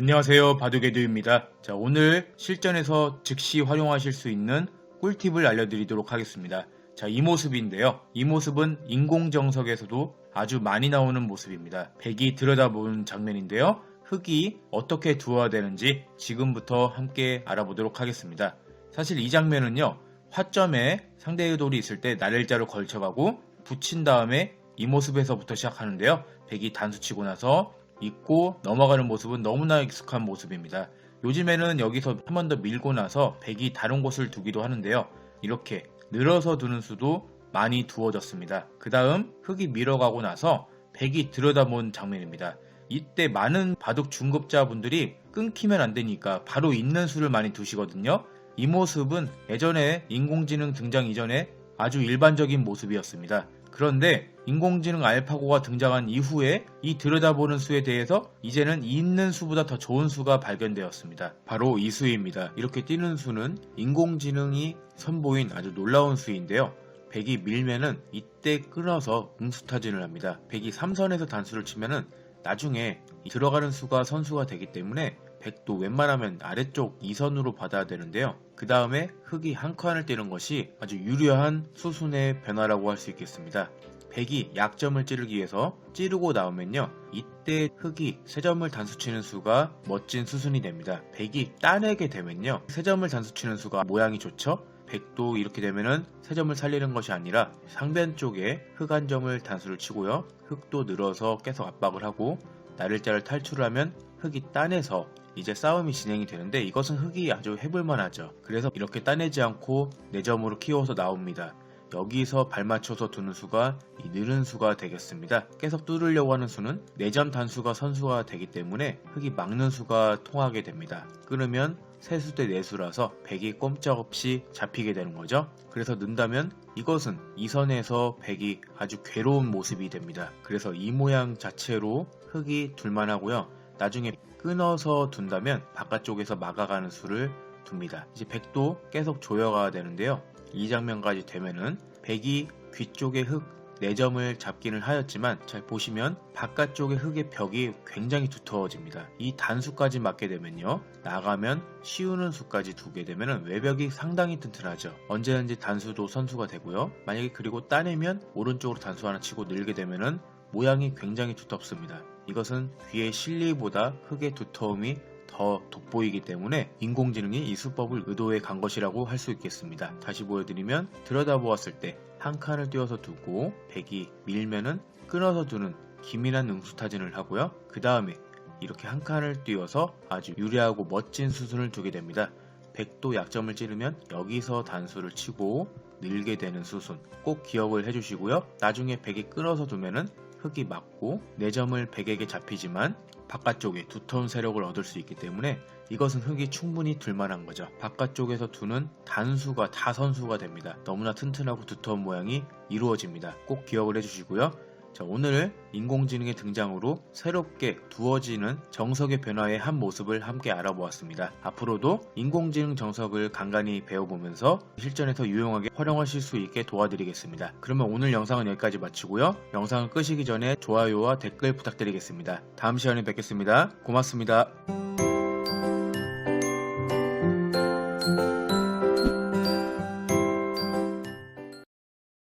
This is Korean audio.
안녕하세요. 바둑에듀입니다. 자 오늘 실전에서 즉시 활용하실 수 있는 꿀팁을 알려드리도록 하겠습니다. 자 이 모습인데요. 이 모습은 인공정석에서도 아주 많이 나오는 모습입니다. 백이 들여다보는 장면인데요. 흙이 어떻게 두어야 되는지 지금부터 함께 알아보도록 하겠습니다. 사실 이 장면은요 화점에 상대의 돌이 있을 때 날일자로 걸쳐가고 붙인 다음에 이 모습에서부터 시작하는데요. 백이 단수 치고 나서 있고 넘어가는 모습은 너무나 익숙한 모습입니다. 요즘에는 여기서 한 번 더 밀고 나서 백이 다른 곳을 두기도 하는데요. 이렇게 늘어서 두는 수도 많이 두어졌습니다. 그 다음 흙이 밀어가고 나서 백이 들여다본 장면입니다. 이때 많은 바둑 중급자분들이 끊기면 안 되니까 바로 있는 수를 많이 두시거든요. 이 모습은 예전에 인공지능 등장 이전에 아주 일반적인 모습이었습니다. 그런데 인공지능 알파고가 등장한 이후에 이 들여다보는 수에 대해서 이제는 있는 수보다 더 좋은 수가 발견되었습니다. 바로 이 수입니다. 이렇게 뛰는 수는 인공지능이 선보인 아주 놀라운 수인데요. 백이 밀면은 이때 끊어서 응수타진을 합니다. 백이 3선에서 단수를 치면은 나중에 들어가는 수가 선수가 되기 때문에 백도 웬만하면 아래쪽 2선으로 받아야 되는데요. 그 다음에 흙이 한 칸을 떼는 것이 아주 유리한 수순의 변화라고 할 수 있겠습니다. 백이 약점을 찌르기 위해서 찌르고 나오면요. 이때 흙이 세 점을 단수치는 수가 멋진 수순이 됩니다. 백이 따내게 되면요. 세 점을 단수치는 수가 모양이 좋죠? 백도 이렇게 되면은 세 점을 살리는 것이 아니라 상변 쪽에 흙 한 점을 단수를 치고요. 흙도 늘어서 계속 압박을 하고 나를자를 탈출하면 흙이 따내서 이제 싸움이 진행이 되는데 이것은 흙이 아주 해볼만 하죠. 그래서 이렇게 따내지 않고 4점으로 키워서 나옵니다. 여기서 발 맞춰서 두는 수가 이 느른 수가 되겠습니다. 계속 뚫으려고 하는 수는 4점 단수가 선수가 되기 때문에 흙이 막는 수가 통하게 됩니다. 끊으면 세수 대 내수라서 백이 꼼짝없이 잡히게 되는 거죠. 그래서 는다면 이것은 이선에서 백이 아주 괴로운 모습이 됩니다. 그래서 이 모양 자체로 흙이 둘만하고요. 나중에 끊어서 둔다면 바깥쪽에서 막아가는 수를 둡니다. 이제 백도 계속 조여가야 되는데요. 이 장면까지 되면은 백이 귀 쪽에 흙 4점을 잡기는 하였지만 잘 보시면 바깥쪽의 흙의 벽이 굉장히 두터워집니다. 이 단수까지 맞게 되면요. 나가면 씌우는 수까지 두게 되면 외벽이 상당히 튼튼하죠. 언제든지 단수도 선수가 되고요. 만약에 그리고 따내면 오른쪽으로 단수 하나 치고 늘게 되면은 모양이 굉장히 두텁습니다. 이것은 귀의 실리보다 흙의 두터움이 더 돋보이기 때문에 인공지능이 이 수법을 의도해 간 것이라고 할 수 있겠습니다. 다시 보여드리면 들여다보았을 때 한 칸을 띄워서 두고 백이 밀면은 끊어서 두는 기민한 응수타진을 하고요. 그 다음에 이렇게 한 칸을 띄워서 아주 유리하고 멋진 수순을 두게 됩니다. 백도 약점을 찌르면 여기서 단수를 치고 늘게 되는 수순 꼭 기억을 해주시고요. 나중에 백이 끊어서 두면은 흙이 맞고 4점을 백에게 잡히지만 바깥쪽에 두터운 세력을 얻을 수 있기 때문에 이것은 흙이 충분히 둘만한 거죠. 바깥쪽에서 두는 단수가 다 선수가 됩니다. 너무나 튼튼하고 두터운 모양이 이루어집니다. 꼭 기억을 해주시고요. 자, 오늘 인공지능의 등장으로 새롭게 두어지는 정석의 변화의 한 모습을 함께 알아보았습니다. 앞으로도 인공지능 정석을 간간히 배워보면서 실전에서 유용하게 활용하실 수 있게 도와드리겠습니다. 그러면 오늘 영상은 여기까지 마치고요. 영상을 끄시기 전에 좋아요와 댓글 부탁드리겠습니다. 다음 시간에 뵙겠습니다. 고맙습니다.